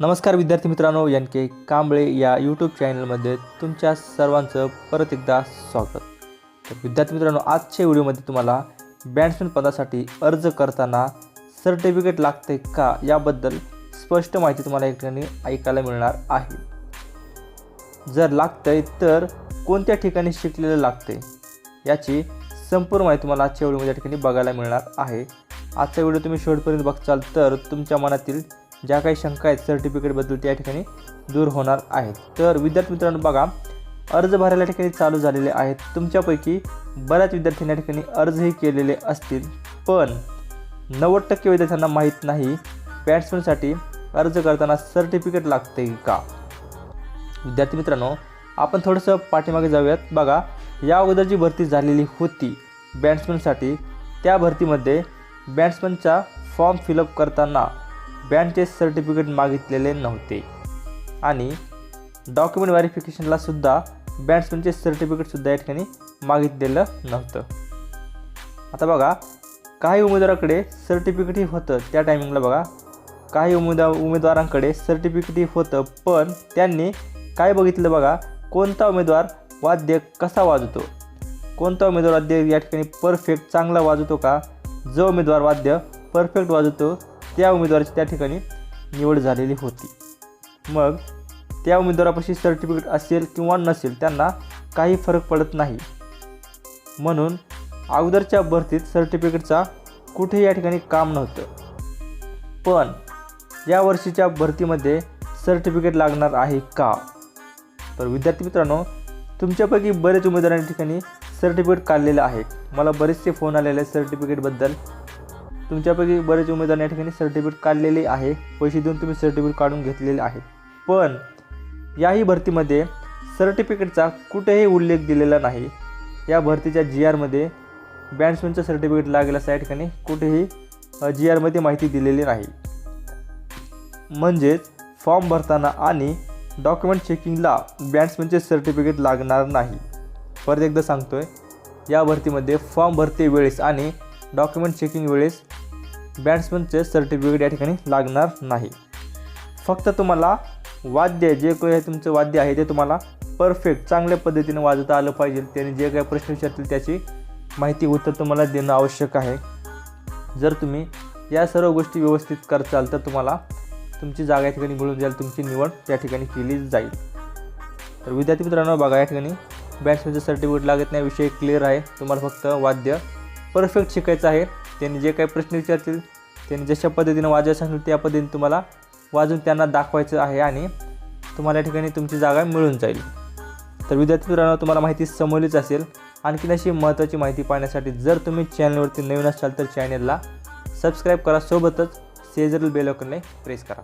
नमस्कार विद्यार्थी मित्रांनो एन के कांबळे या यूट्यूब चॅनलमध्ये तुमच्या सर्वांचं परत एकदा स्वागत. तर विद्यार्थी मित्रांनो आजच्या व्हिडिओमध्ये तुम्हाला बॅट्समॅन पदासाठी अर्ज करताना सर्टिफिकेट लागते का याबद्दल स्पष्ट माहिती तुम्हाला या ठिकाणी ऐकायला मिळणार आहे. जर लागतंय तर कोणत्या ठिकाणी शिकलेलं लागते याची संपूर्ण माहिती तुम्हाला आजच्या व्हिडिओमध्ये या ठिकाणी बघायला मिळणार आहे. आजचा व्हिडिओ तुम्ही शेवटपर्यंत बघचाल तर तुमच्या मनातील ज्या काही शंका आहेत सर्टिफिकेटबद्दल त्या ठिकाणी दूर होणार आहेत. तर विद्यार्थी मित्रांनो बघा अर्ज भरायला ठिकाणी चालू झालेले आहेत. तुमच्यापैकी बऱ्याच विद्यार्थ्यांनी या ठिकाणी अर्जही केलेले असतील. पण नव्वद टक्के विद्यार्थ्यांना माहीत नाही बॅट्समनसाठी अर्ज करताना सर्टिफिकेट लागते का? विद्यार्थी मित्रांनो आपण थोडंसं पाठीमागे जाऊयात. बघा या अगोदर जी भरती झालेली होती बॅट्समनसाठी त्या भरतीमध्ये बॅट्समनचा फॉर्म फिलअप करताना बँडचे सर्टिफिकेट मागितलेले नव्हते. आणि डॉक्युमेंट व्हेरिफिकेशनला सुद्धा बॅट्समॅनचे सर्टिफिकेटसुद्धा या ठिकाणी मागितलेलं नव्हतं. आता बघा काही उमेदवाराकडे सर्टिफिकेटही होतं त्या टायमिंगला बघा. काही उमेदवार उमेदवारांकडे सर्टिफिकेटही होतं पण त्यांनी काय बघितलं बघा कोणता उमेदवार वाद्य कसा वाजवतो? कोणता उमेदवार वाद्य या ठिकाणी परफेक्ट चांगला वाजवतो का? जो उमेदवार वाद्य परफेक्ट वाजवतो त्या उमेदवाराची त्या ठिकाणी निवड झालेली होती. मग त्या उमेदवारापाशी सर्टिफिकेट असेल किंवा नसेल त्यांना काही फरक पडत नाही. म्हणून अगोदरच्या भरतीत सर्टिफिकेटचा कुठेही या ठिकाणी काम नव्हतं. पण या वर्षीच्या भरतीमध्ये सर्टिफिकेट लागणार आहे का? तर विद्यार्थी मित्रांनो तुमच्यापैकी बरेच उमेदवारांच्या ठिकाणी सर्टिफिकेट काढलेलं आहे. मला बरेचसे फोन आलेले आहेत सर्टिफिकेटबद्दल तुमच्यापैकी बरेच उमेदवार या ठिकाणी सर्टिफिकेट काढलेले आहे. पैसे देऊन तुम्ही सर्टिफिकेट काढून घेतलेले आहे. पण याही भरतीमध्ये सर्टिफिकेटचा कुठेही उल्लेख दिलेला नाही. या भरतीच्या जी आरमध्ये बॅट्समॅनचं सर्टिफिकेट लागेल असं या ठिकाणी कुठेही जी आरमध्ये माहिती दिलेली नाही. म्हणजेच फॉर्म भरताना आणि डॉक्युमेंट चेकिंगला बॅट्समॅनचे सर्टिफिकेट लागणार नाही. परत एकदा सांगतोय या भरतीमध्ये फॉर्म भरते वेळेस आणि डॉक्युमेंट चेकिंग वेळेस बॅट्समनचे सर्टिफिकेट या ठिकाणी लागणार नाही. फक्त तुम्हाला वाद्य जे काही तुमचं वाद्य आहे ते तुम्हाला परफेक्ट चांगल्या पद्धतीने वाजवता आलं पाहिजे. त्याने जे काही प्रश्न विचारतील त्याची माहिती उत्तर तुम्हाला देणं आवश्यक आहे. जर तुम्ही या सर्व गोष्टी व्यवस्थित करचाल तर तुम्हाला तुमची जागा या ठिकाणी मिळून जाईल तुमची निवड त्या ठिकाणी केली जाईल. तर विद्यार्थी मित्रांनो बघा या ठिकाणी बॅट्समॅनचं सर्टिफिकेट लागत नाही विषय क्लिअर आहे. तुम्हाला फक्त वाद्य परफेक्ट शिकायचं आहे. त्यांनी जे काही प्रश्न विचारतील त्यांनी जशा पद्धतीनं वाजवायला सांगतील त्या पद्धतीने तुम्हाला वाजून त्यांना दाखवायचं आहे आणि तुम्हाला या ठिकाणी तुमची जागा मिळून जाईल. तर विद्यार्थी मित्रांनो तुम्हाला माहिती समजलीच असेल. आणखीन अशी महत्त्वाची माहिती पाहण्यासाठी जर तुम्ही चॅनलवरती नवीन असाल तर चॅनलला सबस्क्राईब करा. सोबतच सेजरल बेलॉकनने प्रेस करा.